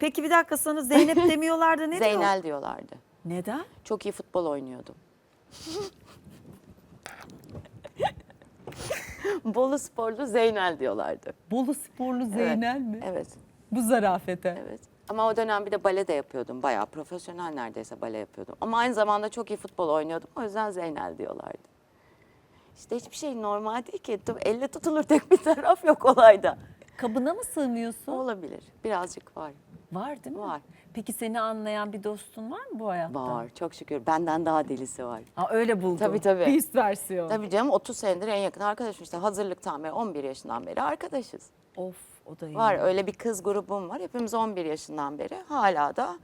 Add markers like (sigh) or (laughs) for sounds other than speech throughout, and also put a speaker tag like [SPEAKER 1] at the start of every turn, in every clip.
[SPEAKER 1] Peki bir dakika sana Zeynep (laughs) demiyorlardı ne diyor?
[SPEAKER 2] Zeynel diyorlardı.
[SPEAKER 1] Neden?
[SPEAKER 2] Çok iyi futbol oynuyordum. (laughs) Bolu sporlu Zeynel diyorlardı.
[SPEAKER 1] Bolu sporlu Zeynel mi?
[SPEAKER 2] Evet,
[SPEAKER 1] Bu zarafete.
[SPEAKER 2] evet. Ama o dönem bir de bale de yapıyordum. Bayağı profesyonel neredeyse bale yapıyordum. Ama aynı zamanda çok iyi futbol oynuyordum. O yüzden Zeynel diyorlardı. İşte hiçbir şey normal değil ki. Elle tutulur tek bir taraf yok olayda.
[SPEAKER 1] Kabına mı sığmıyorsun?
[SPEAKER 2] Olabilir. Birazcık var.
[SPEAKER 1] Var değil mi?
[SPEAKER 2] Var.
[SPEAKER 1] Peki seni anlayan bir dostun var mı bu hayatta?
[SPEAKER 2] Var. Çok şükür. Benden daha delisi var.
[SPEAKER 1] Aa, öyle buldum.
[SPEAKER 2] Tabii, tabii.
[SPEAKER 1] Bir üst versiyon.
[SPEAKER 2] Tabii canım 30 senedir en yakın arkadaşım işte hazırlıktan beri 11 yaşından beri arkadaşız.
[SPEAKER 1] Of o da iyi.
[SPEAKER 2] Var öyle bir kız grubum var. Hepimiz 11 yaşından beri hala da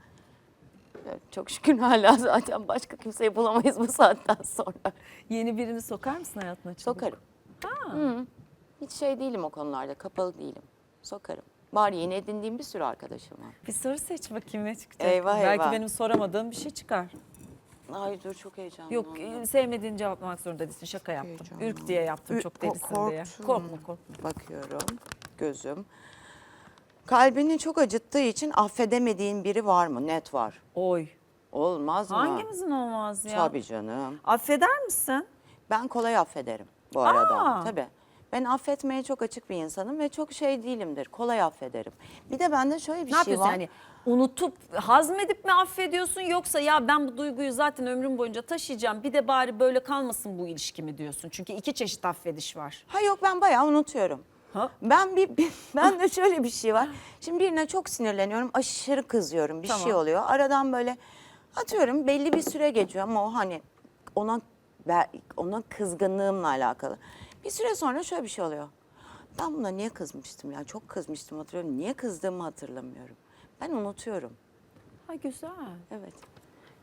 [SPEAKER 2] çok şükür hala (laughs) zaten başka kimseyi bulamayız bu saatten sonra.
[SPEAKER 1] Yeni birini sokar mısın hayatına çabuk?
[SPEAKER 2] Sokarım. Hı. Hiç şey değilim o konularda kapalı değilim. Sokarım. Var yeni edindiğim bir sürü arkadaşım var.
[SPEAKER 1] Bir soru seç bakayım ne çıkacak.
[SPEAKER 2] Eyvah,
[SPEAKER 1] Belki
[SPEAKER 2] eyvah.
[SPEAKER 1] benim soramadığım bir şey çıkar.
[SPEAKER 2] Ay dur çok heyecanlı.
[SPEAKER 1] Yok e, sevmediğin cevaplamak zorunda değilsin. Şaka yaptım.
[SPEAKER 2] Heyecanlı.
[SPEAKER 1] Ürk diye yaptım
[SPEAKER 2] Ü-
[SPEAKER 1] çok delisin diye.
[SPEAKER 2] korktum.
[SPEAKER 1] Korkma korkma.
[SPEAKER 2] Bakıyorum gözüm. Kalbini çok acıttığı için affedemediğin biri var mı? Net var.
[SPEAKER 1] Oy.
[SPEAKER 2] Olmaz mı?
[SPEAKER 1] Hangimizin olmaz ya?
[SPEAKER 2] Tabii canım.
[SPEAKER 1] Affeder misin?
[SPEAKER 2] Ben kolay affederim bu arada.
[SPEAKER 1] Aa.
[SPEAKER 2] Tabii. Ben affetmeye çok açık bir insanım ve çok şey değilimdir. Kolay affederim. Bir de bende şöyle bir
[SPEAKER 1] ne
[SPEAKER 2] şey
[SPEAKER 1] yapıyorsun
[SPEAKER 2] var.
[SPEAKER 1] yani? Unutup hazmedip mi affediyorsun yoksa ya ben bu duyguyu zaten ömrüm boyunca taşıyacağım bir de bari böyle kalmasın bu ilişki mi diyorsun? Çünkü iki çeşit affediş var.
[SPEAKER 2] Ha yok ben bayağı unutuyorum.
[SPEAKER 1] Ha?
[SPEAKER 2] Ben bir, bir (laughs) ben de şöyle bir şey var. Şimdi birine çok sinirleniyorum, aşırı kızıyorum. Bir şey
[SPEAKER 1] Tamam.
[SPEAKER 2] oluyor. Aradan böyle atıyorum belli bir süre geçiyor ama o hani ona ben- ona kızgınlığımla alakalı. Bir süre sonra şöyle bir şey oluyor. Ben buna niye kızmıştım ya? Çok kızmıştım hatırlıyorum. Niye kızdığımı hatırlamıyorum. Ben unutuyorum.
[SPEAKER 1] Ha güzel.
[SPEAKER 2] Evet.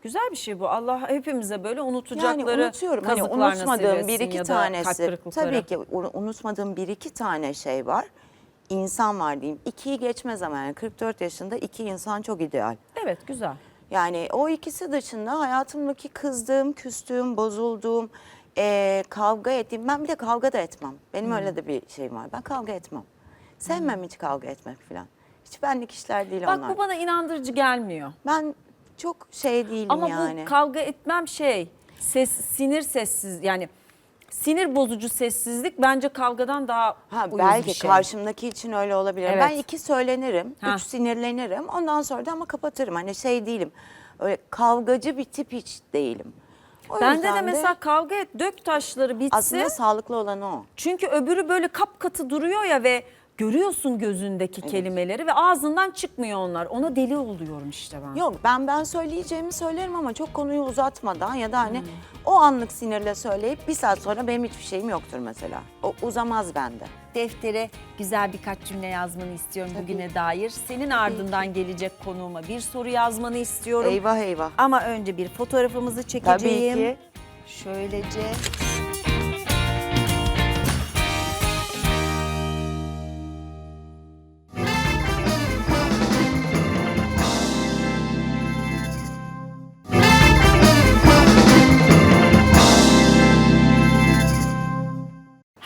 [SPEAKER 1] Güzel bir şey bu. Allah hepimize böyle unutacakları
[SPEAKER 2] Yani unutuyorum. Hani unutmadığım bir iki tanesi. Tabii ki unutmadığım bir iki tane şey var. İnsan var diyeyim. İkiyi geçmez ama yani 44 yaşında iki insan çok ideal.
[SPEAKER 1] Evet güzel.
[SPEAKER 2] Yani o ikisi dışında hayatımdaki kızdığım, küstüğüm, bozulduğum, eee, kavga ettiğim. Ben bir de kavga da etmem. Benim
[SPEAKER 1] Hmm.
[SPEAKER 2] öyle de bir şeyim var. Ben kavga etmem. Sevmem hiç kavga etmek falan. Hiç benlik işler değil
[SPEAKER 1] Bak
[SPEAKER 2] onlar.
[SPEAKER 1] bu bana inandırıcı gelmiyor.
[SPEAKER 2] Ben çok şey değilim
[SPEAKER 1] Ama
[SPEAKER 2] yani.
[SPEAKER 1] bu kavga etmem şey ses sinir sessiz yani sinir bozucu sessizlik bence kavgadan daha
[SPEAKER 2] Ha,
[SPEAKER 1] uyuz
[SPEAKER 2] belki
[SPEAKER 1] bir şey.
[SPEAKER 2] karşımdaki için öyle olabilir.
[SPEAKER 1] Evet.
[SPEAKER 2] Ben iki söylenirim,
[SPEAKER 1] Ha.
[SPEAKER 2] üç sinirlenirim. Ondan sonra da ama kapatırım. Hani şey değilim. Öyle kavgacı bir tip hiç değilim. O
[SPEAKER 1] Bende de
[SPEAKER 2] yüzden
[SPEAKER 1] mesela kavga et dök taşları bitsin.
[SPEAKER 2] aslında sağlıklı olan o.
[SPEAKER 1] Çünkü öbürü böyle kapkatı duruyor ya ve görüyorsun gözündeki kelimeleri ve ağzından çıkmıyor onlar. Ona deli oluyorum işte ben.
[SPEAKER 2] Yok ben ben söyleyeceğimi söylerim ama çok konuyu uzatmadan ya da hani
[SPEAKER 1] Hmm.
[SPEAKER 2] o anlık sinirle söyleyip bir saat sonra benim hiçbir şeyim yoktur mesela. O uzamaz bende.
[SPEAKER 1] Deftere güzel birkaç cümle yazmanı istiyorum bugüne dair. Senin ardından gelecek konuğuma bir soru yazmanı istiyorum.
[SPEAKER 2] Eyvah eyvah.
[SPEAKER 1] Ama önce bir fotoğrafımızı
[SPEAKER 2] Tabii
[SPEAKER 1] çekeceğim.
[SPEAKER 2] ki.
[SPEAKER 1] Şöylece.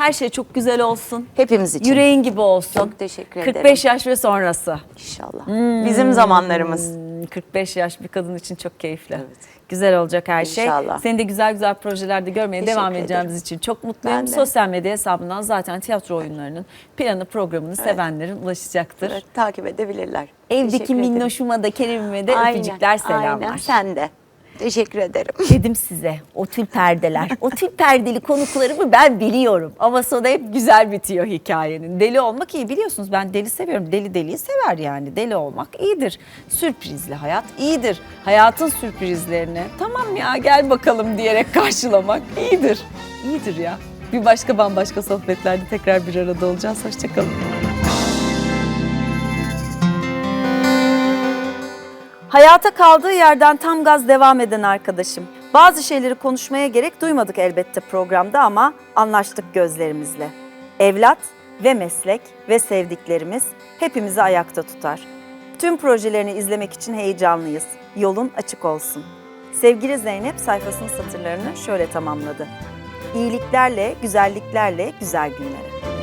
[SPEAKER 1] Her şey çok güzel olsun.
[SPEAKER 2] Hepimiz için.
[SPEAKER 1] Yüreğin gibi olsun.
[SPEAKER 2] Çok teşekkür ederim.
[SPEAKER 1] 45 yaş ve sonrası.
[SPEAKER 2] İnşallah. Bizim zamanlarımız.
[SPEAKER 1] Hmm, 45 yaş bir kadın için çok keyifli.
[SPEAKER 2] Evet.
[SPEAKER 1] Güzel olacak her şey.
[SPEAKER 2] İnşallah.
[SPEAKER 1] Seni de güzel güzel projelerde görmeye
[SPEAKER 2] Teşekkür
[SPEAKER 1] devam
[SPEAKER 2] ederim.
[SPEAKER 1] edeceğimiz için çok mutluyum.
[SPEAKER 2] Ben de.
[SPEAKER 1] Sosyal medya hesabından zaten tiyatro oyunlarının planı programını sevenlerin ulaşacaktır.
[SPEAKER 2] Evet, takip edebilirler.
[SPEAKER 1] Evdeki
[SPEAKER 2] ederim.
[SPEAKER 1] minnoşuma da Kerem'ime de
[SPEAKER 2] Aynen,
[SPEAKER 1] öpücükler selamlar.
[SPEAKER 2] Aynen sen de. Teşekkür ederim. (laughs)
[SPEAKER 1] Dedim size o tül perdeler, o tül perdeli konuklarımı ben biliyorum. Ama sonu hep güzel bitiyor hikayenin. Deli olmak iyi biliyorsunuz ben deli seviyorum. Deli deliyi sever yani. Deli olmak iyidir. Sürprizli hayat iyidir. Hayatın sürprizlerini tamam ya gel bakalım diyerek karşılamak iyidir. İyidir ya. Bir başka bambaşka sohbetlerde tekrar bir arada olacağız. Hoşçakalın. Hayata kaldığı yerden tam gaz devam eden arkadaşım. Bazı şeyleri konuşmaya gerek duymadık elbette programda ama anlaştık gözlerimizle. Evlat ve meslek ve sevdiklerimiz hepimizi ayakta tutar. Tüm projelerini izlemek için heyecanlıyız. Yolun açık olsun. Sevgili Zeynep sayfasının satırlarını şöyle tamamladı. İyiliklerle, güzelliklerle güzel günlere.